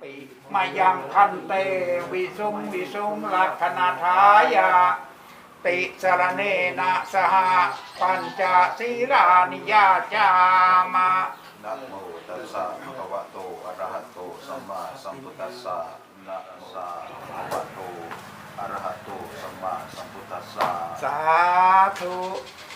ปิมายังพันเตวิสุงวิสุงลักขณาทายาติสรเนนะสหปัญจศีรานิยาจามานะโมตัสสะภะคะวะโตอะระหะโตสัมมาสัมพุทธัสสะนะโมตัสสะภะคะวะโตอะระหะโตสัมมาสัมพุทธัสสะสาธุ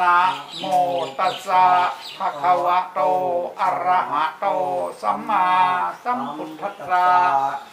นะโมตัสสะภะคะวะโต อะระหะโต สัมมาสัมพุทธัสสะ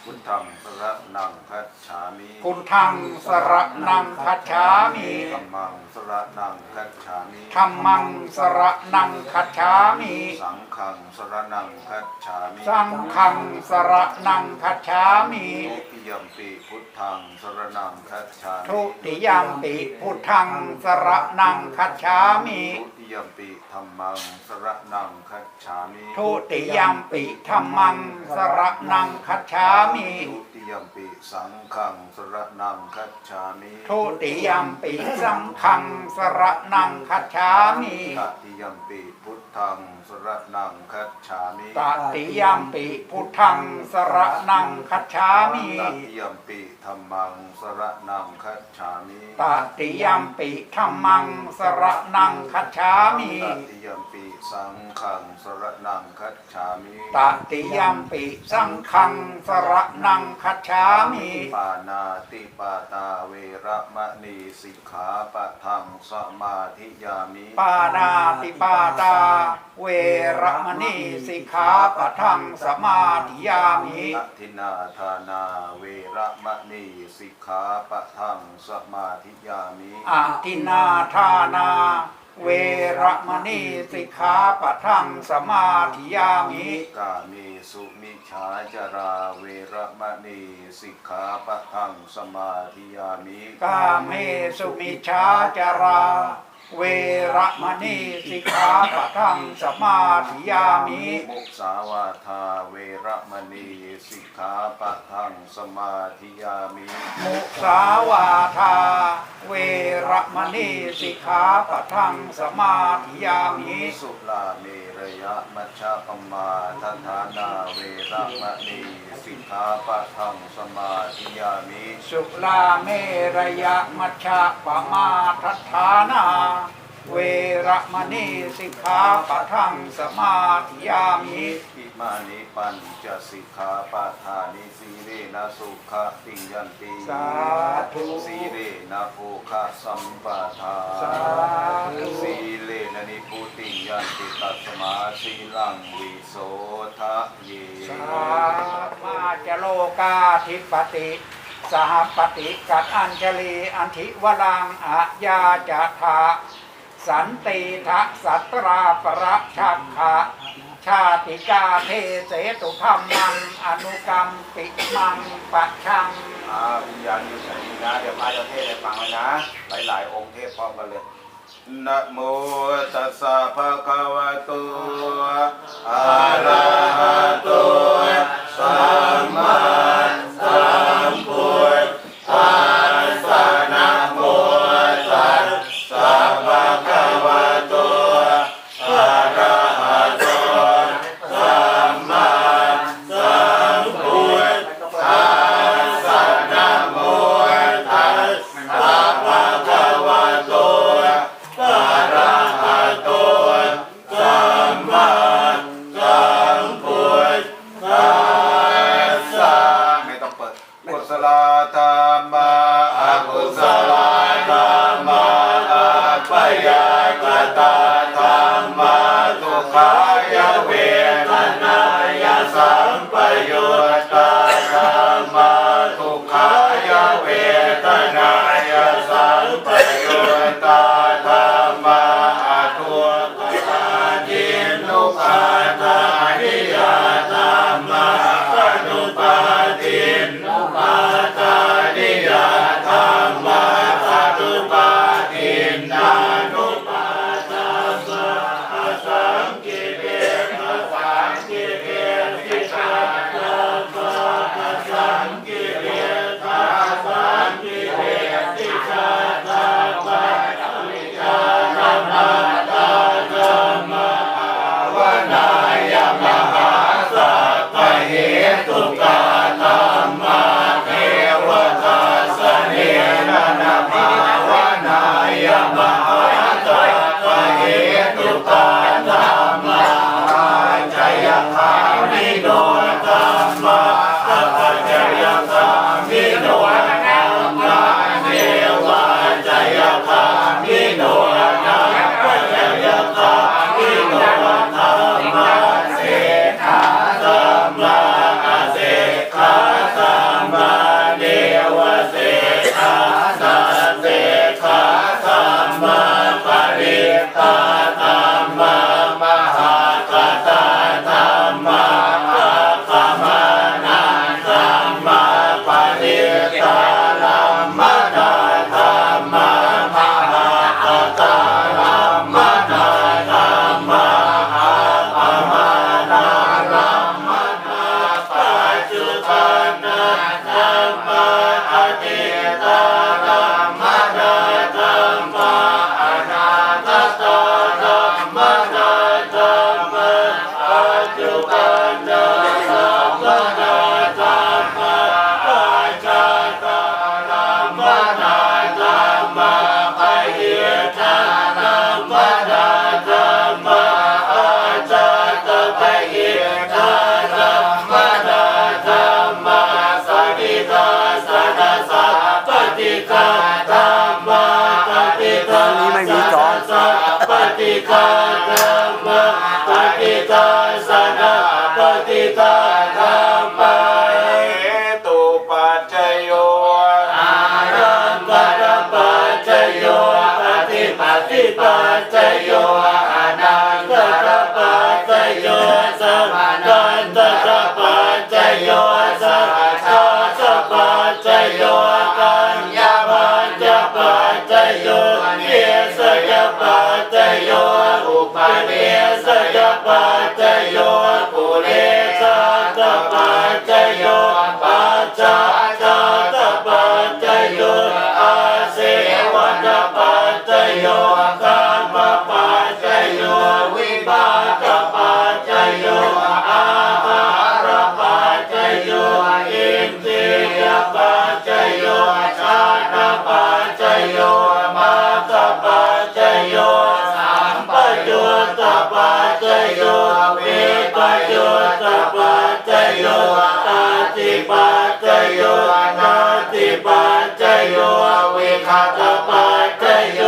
พุทธังสระนังคัจฉามิพุทธังสรนังคัจฉามิธัมมังสระนังคัจฉามิธรรมังสระนังคัจฉามิ สังฆังสระนังคัจฉามิ สังฆังสระนังคัจฉามิทุติยมปีพุทธังสระนังคัจฉามิทุติยามปิพุทธังสระนังคัจฉามิทุติยมปีธัมมังสระนังคัจฉามิทุติยามปิธรรมังสระนังคัจฉามิทุติยมปีสังฆังสระนังคัจฉามิทุติยามปิสังฆังสระนังคัจฉามิตติยมปีพุทธังสระนังคัจฉามิตติยามปิพุทธังสระนังคัจฉามิตติยมปีธัมมังสระนังคัจฉามิตติยามปิธรรมังสระนังคัจฉามิตติยมปีสังฆังสระนังคัจฉามิตติยามปิสังฆังสระนังคัจฉามิปานาติปาตาเวระมะนีสิกขาปะทังสมาธิยามิปานาติปาตาเวระมณีสิกขาปะทังสมาธิยามิอทินาทานาเวระมะนีสิกขาปะทังสมาธิยามิอาทินาทานาเวระมณีสิกขาปะทังสมาธิยามิกาเมสุมิชาจาราเวระมะนีสิกขาปะทังสมาธิยามิกาเมสุมิชาจารา เวระมณีสิกขาปะทังสมาธิยามิมุสาวาทาเวระมณีสิกขาปะทังสมาธิยามิ มุสาวาทาเวระมณีสิกขาปะทังสมาธิยามิ สุลาเมระยะมัชฌะปมาทฐานา เวระมณีสิกขาปะทังสมาธิยามิสุลาเมระยะมัชฌะปมาทัฏฐานา เวระมณีสิกขาปะทังสมาธิยามิ มานิปัญจสิกขาปะทานิสีเรนะสุขะติยันติสาธุสีเรนะโภคะสัมปทาสาธุสีเลนะนิพุติยันติตัสมาสีลังวิโสทะเยสามาจโลกาธิปติสหปฏิกัดอัญชลีอันธิวรังอาญาจะทาสันติทะสัตราประชักขะ ชาติกาเทเสตุธรรมังอนุกรรมปิมังปะชังอาวิญญาณอยู่ไหนนะ เดี๋ยวพระจะเทศให้ฟังเลยนะ หลายๆองค์เทศพร้อมกันเลยนะโมตัสสะภะคะวะโตอะระหะโตสัมมาสัมพุทธัส ธิปัจจโย ปัจจโยวิปยุตตปัจจโยตาติปัจจโยนาติปัจจโยวิคาตปัจจโย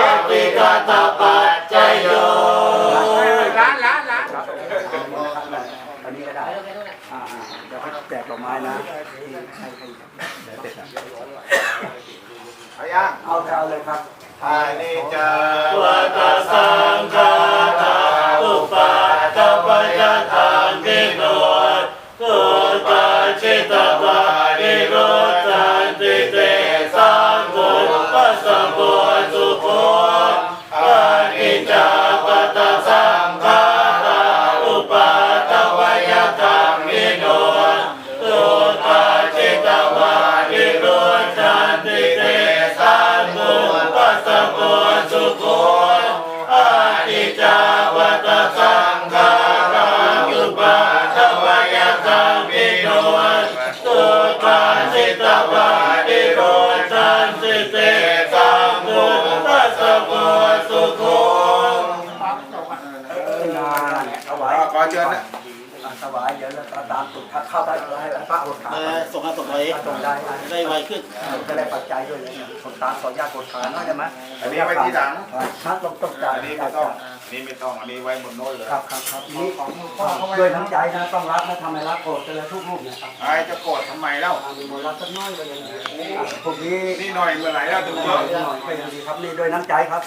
อวิคาตปัจจโยร้านร้านร้านอันนี้ก็ได้อ่าๆเดี๋ยวเขาแจกดอกไม้นะที่ให้ให้เสร็จอะเอายังเอาจะเอาเลยครับทายนี่จะวัตสังฆา สุโขงถวายขอเชิญนะถวายเดี๋ยวเราตามตุกทักเข้าไปให้พระอดขาเออส่งมาส่งไปส่งได้ได้ไวขึ้นจะได้ปัจจัยด้วยนะคนตามขอนยากกดขาหน่อยได้ไหมอันนี้ไปที่หลังครับต้องต้องจ่ายอันนี้ไม่ต้อง อันนี้ไม่ต้องอันนี้ไว้บนโน้นเลยครับครับครับทีนี้ด้วยน้ำใจนะต้องรับนะทำไมรับโกรธกันเลยทุกรูปนะครับไอ้จะโกรธทำไมเล่าอ่ามีมนต์รับสักน้อยก็ยังดีอะพวกนี้นี่หน่อยเมื่อไหร่แล้วถึงหเยน่ออะยหน่อยก็ยังดีครับนี่ด้วยน้ำใจครับ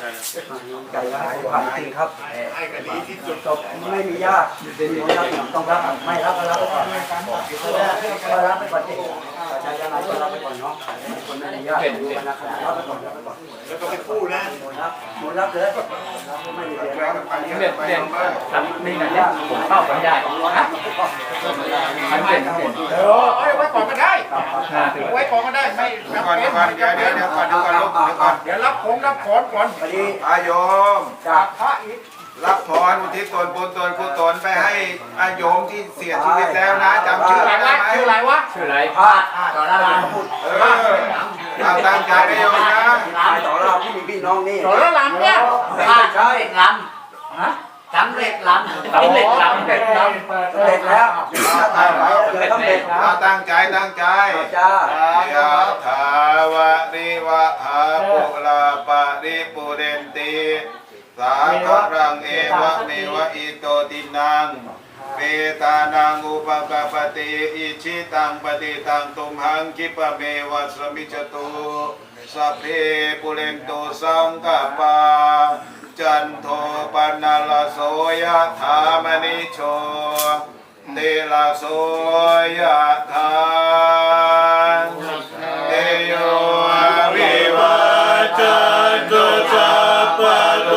น้ำใจนะผ่านจริงครับไอ้ก็ดีที่สุดจบไม่มีญาติเป็นคนรับต้องรับไม่รับก็รับไปก่อนก็รับไปก่อน จริงใจยังไงก็รับไปก่อนเนาะคนไม่มีญาติดูกันนะครับรับไปก่อนรับไปก่อนแล้วก็ไปคู่นะหมดรับหมดรับเลยไม่มีเสียแรงกันไปเรียนเรียนครับนี่นะเนี่ยผมเข้ากันได้มันเป็นทั้งหมดเออเอาไว้ก่อนก็ได้ห้าสิบไว้ก่อนก็ได้ไม่เดี๋ยวก่อนเดี๋ยวก่อนเดี๋ยวเดี๋ยวเดี๋ยวก่อนเดี๋ยวก่อนลูกเดี๋ยวก่อนเดี๋ยวรับของรับของก่อนพอดีอาโยมจากพระอีก รับพรอุทิศตนบุญตนกุศลไปให้อาโยมที่เสียชีวิตแล้วนะจำชื่ออะไรได้วะไหมชื่ออะไรวะชื่ออะไรพระต่อหน้าเราพูดเออเอาตั้งใจนะโยมนะตายต่อเราที่มีพี่น้องนี่สรลำเนี่ยไม่ใช่ลำฮะสำเร็จลำสำเร็จลำเร็จลเด็กแล้วถ้าตายไปเลยต้องเด็กเอาตั้งใจตั้งใจจ้ายะถาวะริวะหาปุลาปะริปุเรนติ สาคารังเอวะเมวะอิโตตินังเปตานังอุปกปปติอิชิตังปฏิตังตุมหังคิปะเมวะสมิจตุสัพเพปุเรนโตสังกปาจันโทปนลโสยะถามณิโชเตลาโสยะทานเตโยวิวัจจันตุสัพพะโล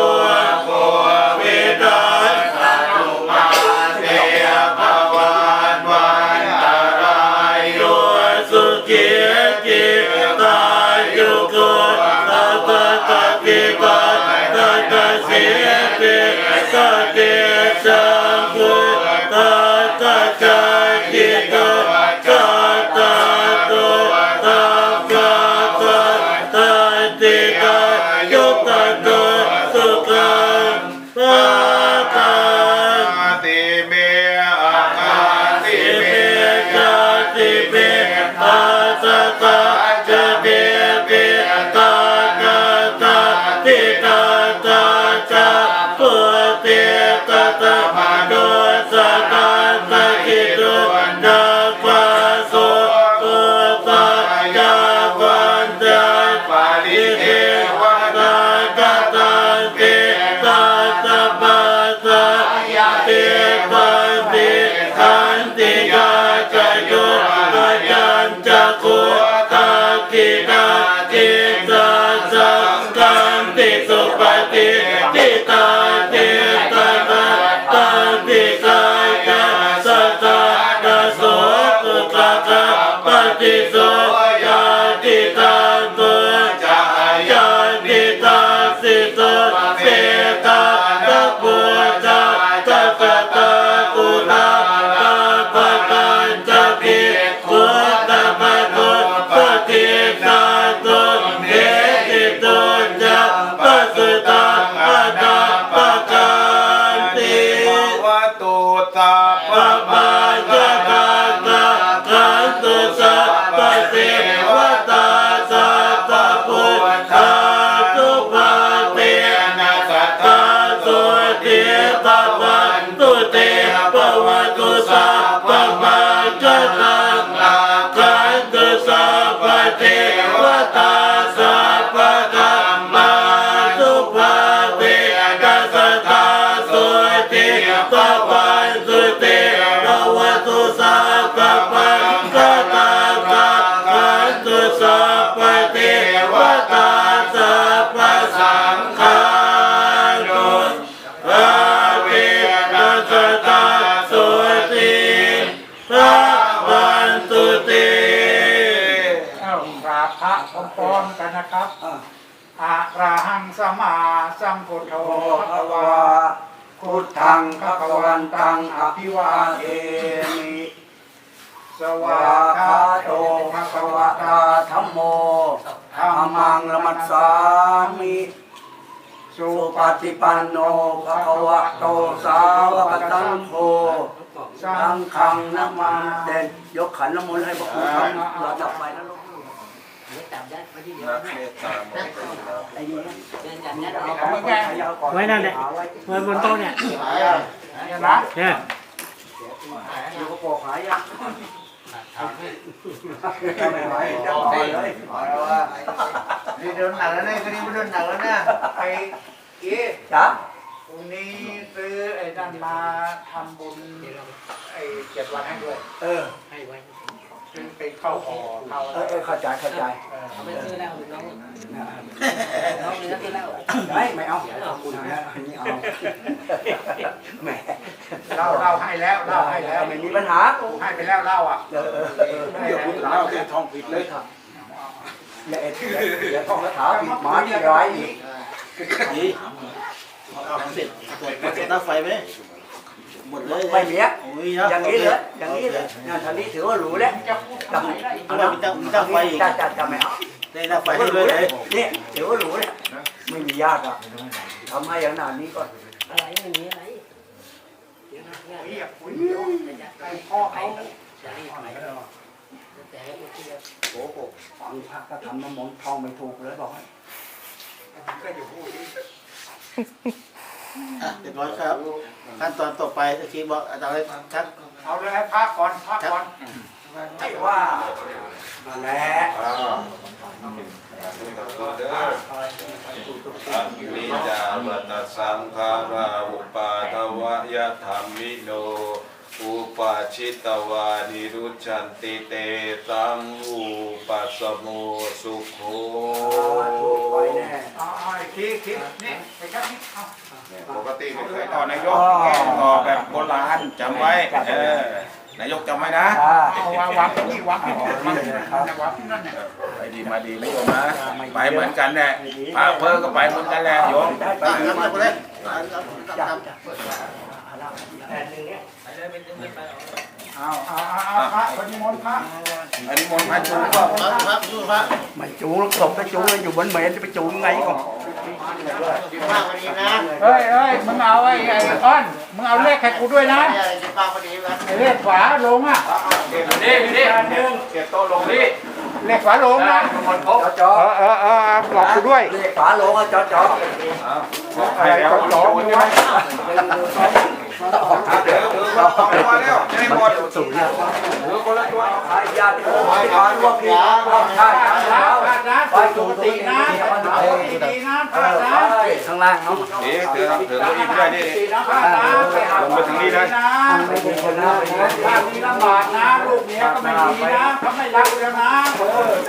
สัพพันตุติเอ้ากราบพระพร้อมๆกันนะครับอะระหังสมมาสัมพุทโธโอพภระววาาพุทธังภควันตังอภิวาเทมิสววาาคาคาโตโตภะภะคะคะวะวะตาตาธัมโมธัมมังละมัสสามิสุสุปปฏิปันโนภะคะวะโตสาวกสังโฆ สัสังงฆังนานะมาเด่นยกขันน้ำมนต์ให้พระครูทำเราจับไปนะลูกนักเมตตามองเป็นเราไอ้นี่ไว้นั่นแหละไว้บนโต๊ะเนี่ยเนี่ยนะเนี่ยอยู่ก็บอกหายยังไม่หายจะต่อเลยนี่โดนหนักแล้วเนี่ยคนนี้ไม่โดนหนักแล้วเนี่ยไอ้อีจ้ะ พรุ่งนี้ซื้อไอ้นั่นมาทำบุญไอ้เจ็ดวันให้ด้วยเออซื้อไปเข้าห่อเข้าเออเออเข้าใจเข้าใจไปซื้อแล้วน้องน้องเนื้อซื้อแล้วไม่ไม่เอาขอบคุณนะอันนี้เอาแหมเล่าเล่าให้แล้วเล่าให้แล้วไม่มีปัญหาให้ไปแล้วเล่าอะเออเออเออให้เดี๋ยวแล้วคุณเล่าที่ท่องผิดเลยอย่าเอ็ดอย่าท่องคาถาผิดหมาที่ร้ายอีกนี่ เอาเสร็จตรวจมาเสร็จหน้าไฟไหมหมดเลยไม่มีอะโอ้ยนะอย่างนี้เลยอย่างนี้เลยงานทางนี้ถือว่าหรูแล้วจะพูดจำทำไมได้เอาไว้มีตั้งมีตั้งไฟอีกจ้าจ้าจ้าไม่เอาได้หน้าไฟถือให้ว่าหเลรูยเลเลยยนี่ถือว่าหรูแล้วไม่มีญาติอะทำให้อย่างนานนี้ก่อนอะไรไม่มีอะไรคุยอะคุยเดี๋ยวไอ้พ่อเขาจะรีบไปแต่เมื่อกี้โอ้โหฟังพระก็ทำน้ำมนต์ท่องไม่ถูกเลยบอกให้ก็อยู่พูดดิ อะเรียบร้อยครับ ขั้นตอนต่อไปตะกี้บอกอาจารย์ให้ชักเอาเลยให้พักก่อนพักก่อนไอ้ว่านั่นแหละอ้าวเด้ออะมิจาวัตสังขาราอุปาทวะยะธรรมิโน อุปาชิตวานิรุชันติเตตังอุปัสสโมสุโขถูกไปแน่เอาเอาไอ้คิดคิดนี่ไปครับนี่เอาปกติไม่เคยต่อนายกแกต่อแบบโบราณจำไว้เออนายกจำไว้นะอ่าเอาวางวางตรงนี้วางที่วางที่นั่นนะวางที่นั่นเนี่ยไปดีมาดีไม่โยมนะไปเหมือนกันแหละพระเพอก็ไปเหมือนกันแหละโยมได้ไปตั้งดีน้ำมาไปดีเลยจ้าตั้งจ้าแผ่นหนึ่งเนี่ย เอาเอาเอาเอาพระคนนิมนต์พระอันนี้มนต์พระชูงก็ครับครับดูครับไม่จูงศพก็จูงอยู่บนเมนจะไปจูงไงก่อนดีมากวันนี้นะเฮ้ยเฮ้ยมึงเอาไอ้ไอ้อ้อนมึงเอาเลขให้กูด้วยนะเนี่ยดีมากวันนี้นะเลขฝาลงอะนี่นี่หนึ่งเก็บโต๊ะลงนี่เลขฝาลงนะจอจอเออเออเออเอาบอกกูด้วยเรียกฝาลงอะจอจออะไรก็หลง ใช่ไหมเดี๋ยวถือคนละสองตัวแล้วจะได้หมดสูงเนี่ยถือคนละตัวขายญาติโอ้ยขายรวมพีน้องใช่พใช่ระแล้วพระนะปกตินะปกติดีนะพเอระอนะข้างล่างเนาะนี่ถือถือเก้าอี้ไปด้วยนี่ดีนะพระนะไปหาลงไปถึงนี่เลยนะไม่มีคนนะไม่มีถ้ามีลำบากนะลูกเมียก็ไม่ดีนะเขาไม่รักแล้วนะเออไ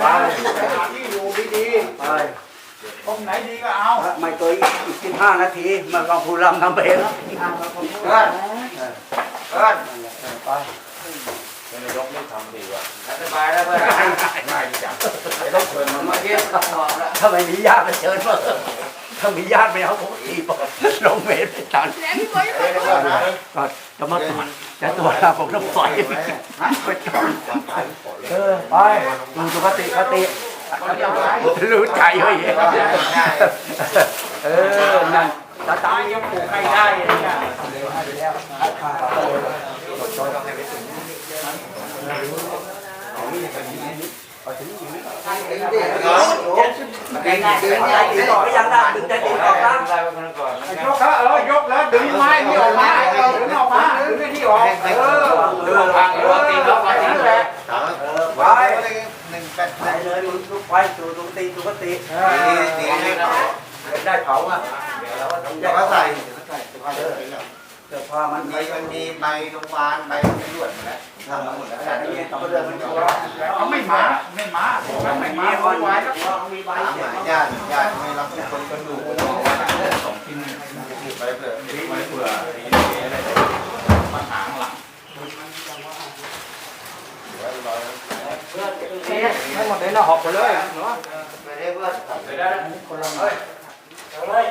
ปหาที่อยู่ดีไปๆ ตรงไหนดีก็เอา ไม่ตัวอีกสิบห้านาทีมันก็พูดลำทำเพลงเพื่อนเพื่อนไปสบายแล้วเพื่อนง่ายจังไม่ต้องเชิญมันมาถ้าไม่มีญาติก็เชิญมาถ้ามีญาติไม่เอาผมอีบอกลงเวรไปตันก็จะมาตรวจจะตรวจระบบน้ำไฟไปจอดเออไปดูสุขติคติ รู้ใจเฮ้ยเออ นั่นตาตายังปลูกให้ได้เนี่ยดึงใจดึงออกยังได้ดึงใจดึงออกนะ ยกแล้วเออยกแล้วดึงไม้นี่ออกมาดึงออกมาดึงไอ้ที่ออกเออ เออ วางเออตีแล้ววางนั่นแหละ ไป หนึ่งแป ไปเลยมึงลุก ไปสู่สุคติสุคติตีตีให้เผาได้เผาอะเดี๋ยวเราก็ต้องเดี๋ยวก็ใส่ใส่เสื้อผ้าเสื้อผ้ามันมีมันมีใบโรงพยาบาลใบตำรวจหมดแล้วทำมาหมดแล้วแต่นี่ต้องเดินมันชัวร์เขาไม่มาไม่มาเขาไม่มาโวยวายแล้วมีใบถามหาญาติญาติไม่รับทุกคนก็ดูกันว่าสองชิ้นไปเผื่อไปเผื่ออะไรมาหางหลัง ทั้งหมดเลยนะหอบไปเลยเนาะไปได้เพื่อนไปได้คนละเฮ้ยเอาเลย